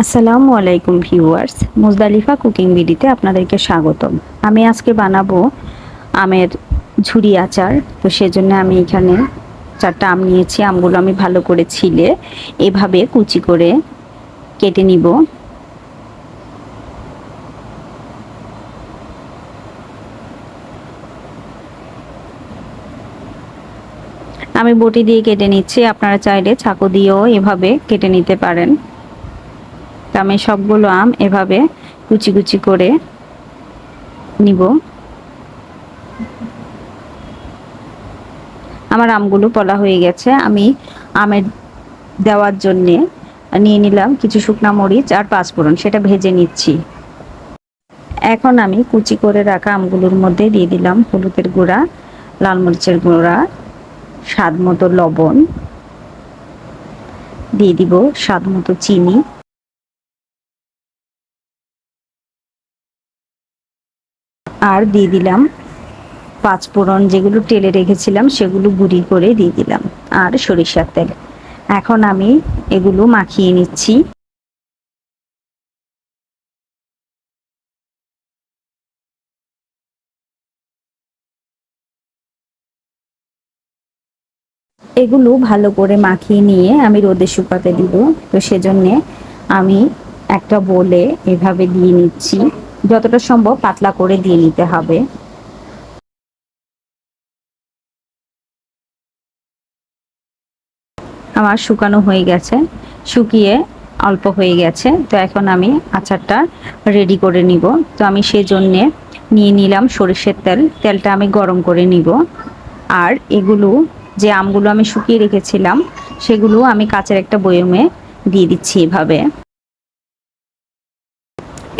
আসসালামু আলাইকুম viewers, Muzdalifah cooking বিডিতে আপনাদেরকে স্বাগতম। আমি আজকে বানাবো আমের ঝুরি আচার। তো সেজন্য আমি এখানে চারটা আম নিয়েছি। আমগুলো আমি ভালো করে ছিলে, এভাবে কুচি করে কেটে নিব। আমি বটি দিয়ে কেটে নিচ্ছি। আপনারা চাইলে ছাকু দিয়েও এভাবে কেটে নিতে পারেন। আমি সবগুলো আম এভাবে কুচি কুচি করে নিব। আমার আমগুলো পলা হয়ে গেছে। আমি আমের দেওয়ার জন্যে নিয়ে নিলাম কিছু শুকনা মরিচ আর পাঁচফোড়ন, সেটা ভেজে নিচ্ছি। এখন আমি কুচি করে রাখা আমগুলোর মধ্যে দিয়ে দিলাম হলুদের গুঁড়া, লাল মরিচের গুঁড়া, স্বাদ মতো লবণ, দিয়ে দিব স্বাদ মতো চিনি। আর দিয়ে দিলাম পাঁচ ফোড়ন যেগুলো টেলে রেখেছিলাম, সেগুলো গুঁড়ি করে দিয়ে দিলাম আর সরিষার তেল। এখন আমি এগুলো মাখিয়ে নিচ্ছি। এগুলো ভালো করে মাখিয়ে নিয়ে আমি রোদে শুকাতে দিব। তো সেজন্যে আমি একটা বলে এভাবে দিয়ে নিচ্ছি। যতটা সম্ভব পাতলা করে দিয়ে নিতে হবে। আমার শুকানো হয়ে গেছে, শুকিয়ে অল্প হয়ে গেছে, তো এখন আমি আচারটা রেডি করে নিব। তো আমি সেজন্যে নিয়ে নিলাম সরিষের তেল, তেলটা আমি গরম করে নিব। আর এগুলো যে আমগুলো আমি শুকিয়ে রেখেছিলাম, সেগুলো আমি কাচের একটা বয়মে দিয়ে দিচ্ছি এভাবে।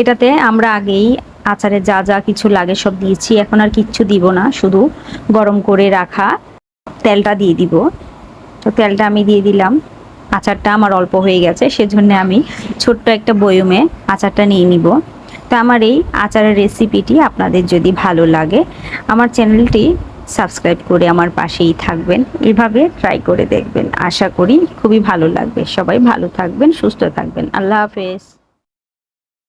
এটাতে আমরা আগেই আচারে যা যা কিছু লাগে সব দিয়েছি। এখন আর কিচ্ছু দিব না, শুধু গরম করে রাখা তেলটা দিয়ে দিব। তো তেলটা আমি দিয়ে দিলাম। আচারটা আমার অল্প হয়ে গেছে, সেজন্য আমি ছোট্ট একটা বয়মে আচারটা নিয়ে নিব। তো আমার এই আচারের রেসিপিটি আপনাদের যদি ভালো লাগে, আমার চ্যানেলটি সাবস্ক্রাইব করে আমার পাশেই থাকবেন। এভাবে ট্রাই করে দেখবেন। আশা করি খুবই ভালো লাগবে। সবাই ভালো থাকবেন, সুস্থ থাকবেন। আল্লাহ হাফেজ।